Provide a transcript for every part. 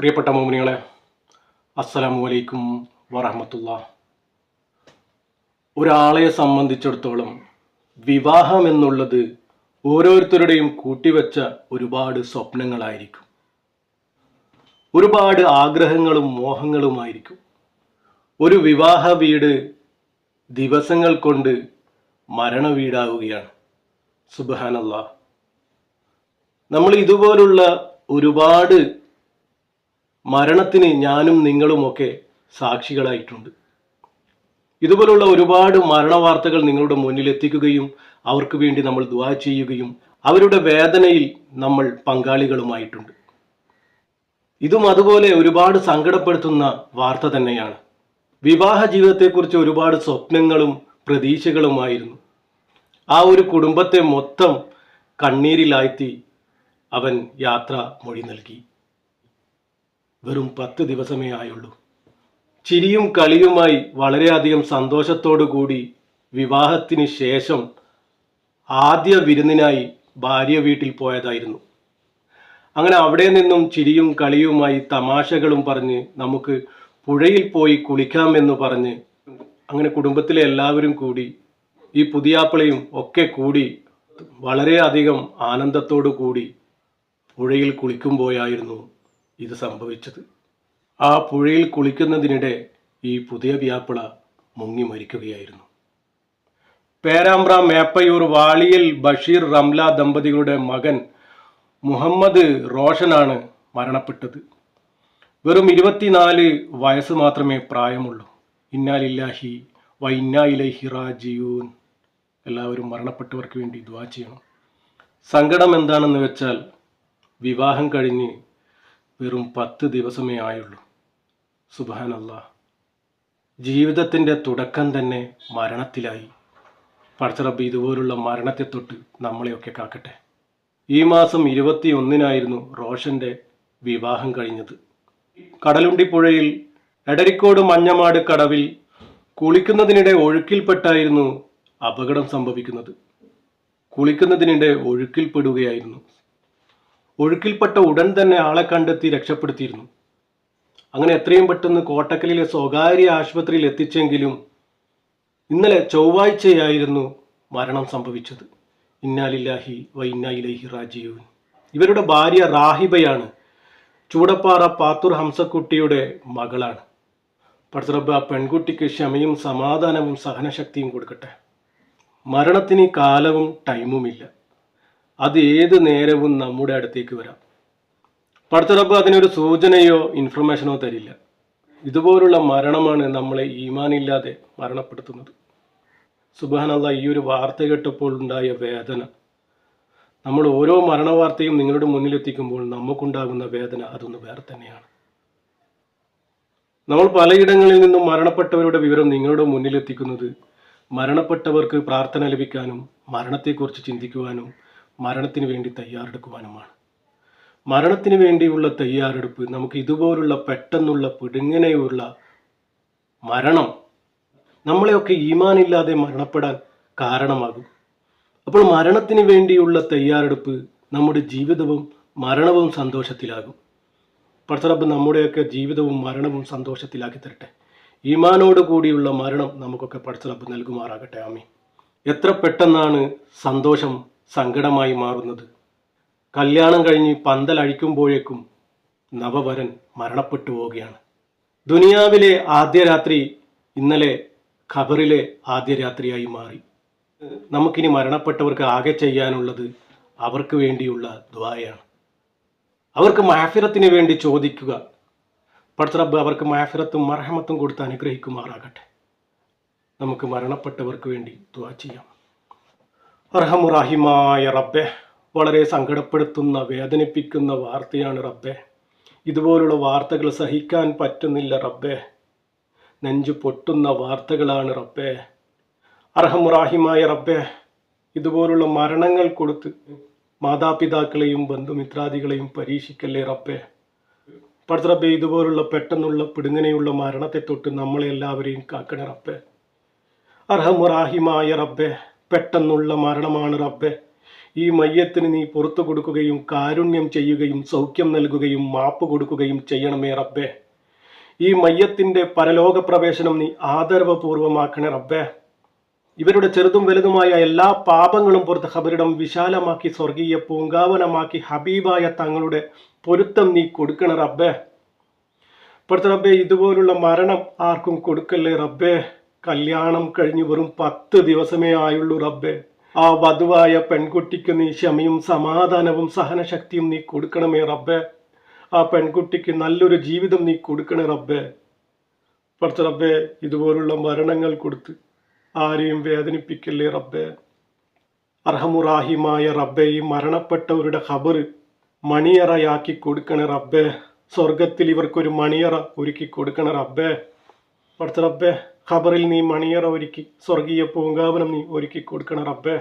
പ്രിയപ്പെട്ട മോമിനികളെ അസ്സലാമു അലൈക്കും വറഹമത്തുള്ള. ഒരാളെ സംബന്ധിച്ചിടത്തോളം വിവാഹം എന്നുള്ളത് ഓരോരുത്തരുടെയും കൂട്ടിവെച്ച ഒരുപാട് സ്വപ്നങ്ങളായിരിക്കും. ഒരുപാട് ആഗ്രഹങ്ങളും മോഹങ്ങളുമായിരിക്കും. ഒരു വിവാഹ വീട് ദിവസങ്ങൾ കൊണ്ട് മരണ വീടാവുകയാണ്. സുബഹാനല്ല. നമ്മൾ ഇതുപോലുള്ള ഒരുപാട് മരണത്തിന് ഞാനും നിങ്ങളുമൊക്കെ സാക്ഷികളായിട്ടുണ്ട്. ഇതുപോലുള്ള ഒരുപാട് മരണവാർത്തകൾ നിങ്ങളുടെ മുന്നിൽ എത്തിക്കുകയും അവർക്ക് വേണ്ടി നമ്മൾ ദ്വാ ചെയ്യുകയും അവരുടെ വേദനയിൽ നമ്മൾ പങ്കാളികളുമായിട്ടുണ്ട്. ഇതും അതുപോലെ ഒരുപാട് സങ്കടപ്പെടുത്തുന്ന വാർത്ത തന്നെയാണ്. വിവാഹ ജീവിതത്തെക്കുറിച്ച് ഒരുപാട് സ്വപ്നങ്ങളും പ്രതീക്ഷകളുമായിരുന്നു. ആ ഒരു കുടുംബത്തെ മൊത്തം കണ്ണീരിലാഴ്ത്തി അവൻ യാത്ര മൊഴി നൽകി. വെറും പത്ത് ദിവസമേ ആയുള്ളൂ. ചിരിയും കളിയുമായി വളരെയധികം സന്തോഷത്തോടു കൂടി വിവാഹത്തിന് ശേഷം ആദ്യ വിരുന്നിനായി ഭാര്യ വീട്ടിൽ പോയതായിരുന്നു. അങ്ങനെ അവിടെ നിന്നും ചിരിയും കളിയുമായി തമാശകളും പറഞ്ഞ് നമുക്ക് പുഴയിൽ പോയി കുളിക്കാമെന്ന് പറഞ്ഞ് അങ്ങനെ കുടുംബത്തിലെ എല്ലാവരും കൂടി ഈ പുതിയാപ്പിളയും ഒക്കെ കൂടി വളരെയധികം ആനന്ദത്തോടു കൂടി പുഴയിൽ കുളിക്കുമ്പോഴായിരുന്നു ഇത് സംഭവിച്ചത്. ആ പുഴയിൽ കുളിക്കുന്നതിനിടെ ഈ പുതിയ വ്യാപ്പിള മുങ്ങി മരിക്കുകയായിരുന്നു. പേരാമ്പ്ര മേപ്പയൂർ വാളിയിൽ ബഷീർ റംല ദമ്പതികളുടെ മകൻ മുഹമ്മദ് റോഷനാണ് മരണപ്പെട്ടത്. വെറും ഇരുപത്തിനാല് വയസ്സ് മാത്രമേ പ്രായമുള്ളൂ. ഇന്നാലില്ലാഹി വ ഇന്നാ ഇലൈഹി റാജിയൂൻ. എല്ലാവരും മരണപ്പെട്ടവർക്ക് വേണ്ടി ദ്വാ ചെയ്യണം. സങ്കടം എന്താണെന്ന് വെച്ചാൽ വിവാഹം കഴിഞ്ഞ് വെറും പത്ത് ദിവസമേ ആയുള്ളൂ. സുബാനല്ല ജീവിതത്തിന്റെ തുടക്കം തന്നെ മരണത്തിലായി. പടച്ചറബ് ഇതുപോലുള്ള മരണത്തെ തൊട്ട് നമ്മളെയൊക്കെ കാക്കട്ടെ. ഈ മാസം ഇരുപത്തി ഒന്നിനായിരുന്നു റോഷന്റെ വിവാഹം കഴിഞ്ഞത്. കടലുണ്ടിപ്പുഴയിൽ എടരിക്കോട് മഞ്ഞമാട് കടവിൽ കുളിക്കുന്നതിനിടെ ഒഴുക്കിൽപ്പെട്ടായിരുന്നു അപകടം സംഭവിക്കുന്നത്. കുളിക്കുന്നതിനിടെ ഒഴുക്കിൽപ്പെടുകയായിരുന്നു ഒഴുക്കിൽപ്പെട്ട ഉടൻ തന്നെ ആളെ കണ്ടെത്തി രക്ഷപ്പെടുത്തിയിരുന്നു. അങ്ങനെ എത്രയും പെട്ടെന്ന് കോട്ടക്കലിലെ സ്വകാര്യ ആശുപത്രിയിൽ എത്തിച്ചെങ്കിലും ഇന്നലെ ചൊവ്വാഴ്ചയായിരുന്നു മരണം സംഭവിച്ചത്. ഇന്നാലില്ലാഹി വ ഇന്നാ ഇലൈഹി റാജിയൂൻ ഇവരുടെ ഭാര്യ റാഹിബയാണ് ചൂടപ്പാറ പാത്തൂർ ഹംസക്കുട്ടിയുടെ മകളാണ്. പടത്തറബ് ആ പെൺകുട്ടിക്ക് ക്ഷമയും സമാധാനവും സഹനശക്തിയും കൊടുക്കട്ടെ. മരണത്തിന് കാലവും ടൈമുമില്ല അത് ഏത് നേരവും നമ്മുടെ അടുത്തേക്ക് വരാം. പടത്തറബ് അതിനൊരു സൂചനയോ ഇൻഫർമേഷനോ തരില്ല. ഇതുപോലുള്ള മരണമാണ് നമ്മളെ ഈമാനില്ലാതെ മരണപ്പെടുത്തുന്നത്. സുബാനല്ല ഈ ഒരു വാർത്ത കേട്ടപ്പോൾ ഉണ്ടായ വേദന. നമ്മൾ ഓരോ മരണവാർത്തയും നിങ്ങളുടെ മുന്നിലെത്തിക്കുമ്പോൾ നമുക്കുണ്ടാകുന്ന വേദന അതൊന്ന് വേറെ തന്നെയാണ്. നമ്മൾ പലയിടങ്ങളിൽ നിന്നും മരണപ്പെട്ടവരുടെ വിവരം നിങ്ങളുടെ മുന്നിലെത്തിക്കുന്നത് മരണപ്പെട്ടവർക്ക് പ്രാർത്ഥന ലഭിക്കാനും മരണത്തെക്കുറിച്ച് ചിന്തിക്കുവാനും മരണത്തിന് വേണ്ടി തയ്യാറെടുക്കുവാനുമാണ്. മരണത്തിന് വേണ്ടിയുള്ള തയ്യാറെടുപ്പ് നമുക്ക് ഇതുപോലുള്ള പെട്ടെന്നുള്ള പിടുങ്ങനെയുള്ള മരണം നമ്മളെയൊക്കെ ഈമാനില്ലാതെ മരണപ്പെടാൻ കാരണമാകും. അപ്പോൾ മരണത്തിന് വേണ്ടിയുള്ള തയ്യാറെടുപ്പ് നമ്മുടെ ജീവിതവും മരണവും സന്തോഷത്തിലാകും. പടത്തറബ് നമ്മുടെയൊക്കെ ജീവിതവും മരണവും സന്തോഷത്തിലാക്കി തരട്ടെ. ഈമാനോട് കൂടിയുള്ള മരണം നമുക്കൊക്കെ പടത്തറബ് നൽകുമാറാകട്ടെ. ആമി എത്ര പെട്ടെന്നാണ് സന്തോഷം സങ്കടമായി മാറുന്നത്. കല്യാണം കഴിഞ്ഞ് പന്തൽ അഴിക്കുമ്പോഴേക്കും നവവരൻ മരണപ്പെട്ടു പോവുകയാണ്. ദുനിയാവിലെ ആദ്യ രാത്രി ഇന്നലെ ഖബറിലെ ആദ്യ രാത്രിയായി മാറി. നമുക്കിനി മരണപ്പെട്ടവർക്ക് ആകെ ചെയ്യാനുള്ളത് അവർക്ക് വേണ്ടിയുള്ള ദ്വായാണ് അവർക്ക് മാഫിറത്തിന് വേണ്ടി ചോദിക്കുക. പടത്തറബ് അവർക്ക് മാഫിറത്തും മർഹമത്തും കൊടുത്ത് അനുഗ്രഹിക്കുമാറാകട്ടെ. നമുക്ക് മരണപ്പെട്ടവർക്ക് വേണ്ടി ദ്വാ ചെയ്യാം. അർഹമുറാഹിമായ റബ്ബെ വളരെ സങ്കടപ്പെടുത്തുന്ന വേദനിപ്പിക്കുന്ന വാർത്തയാണ് റബ്ബെ. ഇതുപോലുള്ള വാർത്തകൾ സഹിക്കാൻ പറ്റുന്നില്ല റബ്ബെ. നെഞ്ചു പൊട്ടുന്ന വാർത്തകളാണ് റബ്ബെ. അർഹമുറാഹിമായ റബ്ബെ ഇതുപോലുള്ള മരണങ്ങൾ കൊടുത്ത് മാതാപിതാക്കളെയും ബന്ധുമിത്രാദികളെയും പരീക്ഷിക്കല്ലേ റബ്ബെ? പഠിത്ത റബ്ബെ ഇതുപോലുള്ള പെട്ടെന്നുള്ള പിടുങ്ങനെയുള്ള മരണത്തെ തൊട്ട് നമ്മളെല്ലാവരെയും കാക്കണേ റബ്ബെ. അർഹമുറാഹിമായ റബ്ബെ പെട്ടെന്നുള്ള മരണമാണ് റബ്ബെ. ഈ മയ്യത്തിന് നീ പുറത്തു കൊടുക്കുകയും കാരുണ്യം ചെയ്യുകയും സൗഖ്യം നൽകുകയും മാപ്പ് കൊടുക്കുകയും ചെയ്യണമേ റബ്ബെ. ഈ മയ്യത്തിന്റെ പരലോക പ്രവേശനം നീ ആദരവപൂർവമാക്കണേ റബ്ബെ. ഇവരുടെ ചെറുതും വലുതുമായ എല്ലാ പാപങ്ങളും പുറത്ത് ഹബരിടം വിശാലമാക്കി സ്വർഗീയ പൂങ്കാവനമാക്കി ഹബീബായ തങ്ങളുടെ പൊരുത്തം നീ കൊടുക്കണ റബ്ബേ. പുറത്ത് റബ്ബേ ഇതുപോലുള്ള മരണം ആർക്കും കൊടുക്കല്ലേ റബ്ബേ. കല്യാണം കഴിഞ്ഞ് വെറും പത്ത് ദിവസമേ ആയുള്ളൂ റബ്ബെ. ആ വധുവായ പെൺകുട്ടിക്ക് നീ ക്ഷമയും സമാധാനവും സഹനശക്തിയും നീ കൊടുക്കണമേ റബ്ബെ. ആ പെൺകുട്ടിക്ക് നല്ലൊരു ജീവിതം നീ കൊടുക്കണേ റബ്ബെ. ഇപ്പോഴത്തെ റബ്ബെ ഇതുപോലുള്ള മരണങ്ങൾ കൊടുത്ത് ആരെയും വേദനിപ്പിക്കല്ലേ റബ്ബെ. അർഹമുറാഹിമായ റബ്ബെ ഈ മരണപ്പെട്ടവരുടെ ഖബർ മണിയറയാക്കി കൊടുക്കണേ റബ്ബെ. സ്വർഗത്തിൽ ഇവർക്കൊരു മണിയറ ഒരുക്കി കൊടുക്കണേ റബ്ബെ. അടുത്ത റബ്ബേ ഖബറിൽ നീ മണിയറ ഒരുക്കി സ്വർഗീയ പൂങ്കാവനം നീ ഒരുക്കി കൊടുക്കണ റബ്ബേ.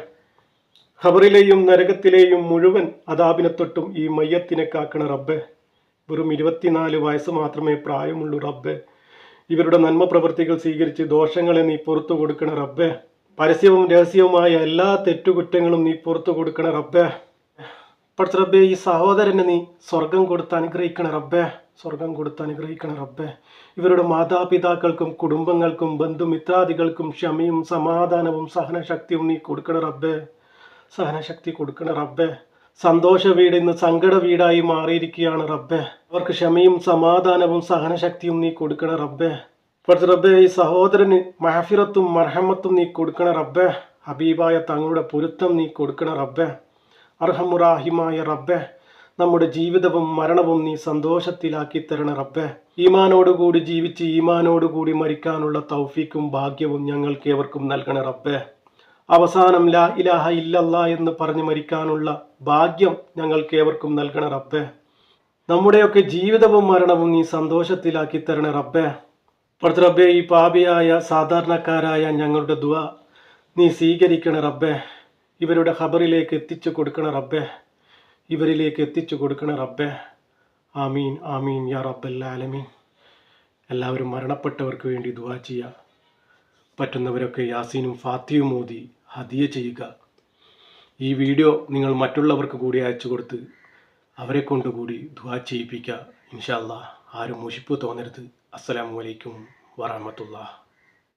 ഖബറിലെയും നരകത്തിലെയും മുഴുവൻ അതാപിനെ തൊട്ടും ഈ മയ്യത്തിനെ കാക്കണ റബ്ബേ. വെറും ഇരുപത്തിനാല് വയസ്സ് മാത്രമേ പ്രായമുള്ളൂ റബ്ബേ. ഇവരുടെ നന്മ പ്രവൃത്തികൾ സ്വീകരിച്ച് ദോഷങ്ങളെ നീ പുറത്തു കൊടുക്കണ റബ്ബേ. പരസ്യവും രഹസ്യവുമായ എല്ലാ തെറ്റുകുറ്റങ്ങളും നീ പുറത്തു കൊടുക്കണ റബ്ബേ. പഠിച്ച ഈ സഹോദരനെ നീ സ്വർഗം കൊടുത്ത് അനുഗ്രഹിക്കണ റബ്ബേ. സ്വർഗം കൊടുത്ത് അനുഗ്രഹിക്കണ റബ്ബേ. ഇവരുടെ മാതാപിതാക്കൾക്കും കുടുംബങ്ങൾക്കും ബന്ധുമിത്രാദികൾക്കും ക്ഷമയും സമാധാനവും സഹനശക്തിയും നീ കൊടുക്കണ റബ്ബേ. സഹനശക്തി കൊടുക്കണ റബ്ബേ. സന്തോഷ വീട് ഇന്ന് സങ്കട വീടായി മാറിയിരിക്കുകയാണ് റബ്ബേ. അവർക്ക് ക്ഷമയും സമാധാനവും സഹനശക്തിയും നീ കൊടുക്കണ റബ്ബേ. പഠിച്ച റബ്ബേ ഈ സഹോദരന് മഹഫിറത്തും മർഹമത്തും നീ കൊടുക്കണ റബ്ബേ. ഹബീബായ തങ്ങളുടെ പൊരുത്തം നീ കൊടുക്കണ റബ്ബേ. അർഹമുറാഹിമായ റബ്ബെ നമ്മുടെ ജീവിതവും മരണവും നീ സന്തോഷത്തിലാക്കി തരണ റബ്ബെ. ഈമാനോടുകൂടി ജീവിച്ച് ഈമാനോടുകൂടി മരിക്കാനുള്ള തൗഫീക്കും ഭാഗ്യവും ഞങ്ങൾക്ക് ഏവർക്കും നൽകണ റബ്ബെ. അവസാനം ലാ ഇലാഹ ഇല്ലല്ല എന്ന് പറഞ്ഞ് മരിക്കാനുള്ള ഭാഗ്യം ഞങ്ങൾക്ക് ഏവർക്കും നൽകണ റബ്ബെ. നമ്മുടെയൊക്കെ ജീവിതവും മരണവും നീ സന്തോഷത്തിലാക്കി തരണ റബ്ബെ. റബ്ബെ ഈ പാപിയായ സാധാരണക്കാരായ ഞങ്ങളുടെ ദുവ നീ സ്വീകരിക്കണ റബ്ബെ. ഇവരുടെ ഖബറിലേക്ക് എത്തിച്ചു കൊടുക്കണ റബ്ബെ ഇവരിലേക്ക് എത്തിച്ചു കൊടുക്കണ റബ്ബെ. ആമീൻ ആമീൻ യാ റബ്ബല്ലാലമീൻ എല്ലാവരും മരണപ്പെട്ടവർക്ക് വേണ്ടി ദുവാ ചെയ്യുക പറ്റുന്നവരൊക്കെ യാസീനും ഫാത്തിയും മോദി ഹദിയ ചെയ്യുക. ഈ വീഡിയോ നിങ്ങൾ മറ്റുള്ളവർക്ക് കൂടി അയച്ചു കൊടുത്ത് അവരെ കൊണ്ടുകൂടി ദുവാ ചെയ്യിപ്പിക്കുക. ഇൻഷാല്ല ആരും മുഷിപ്പ് തോന്നരുത്. അസ്സലാമു അലൈക്കും വറഹമത്തുള്ള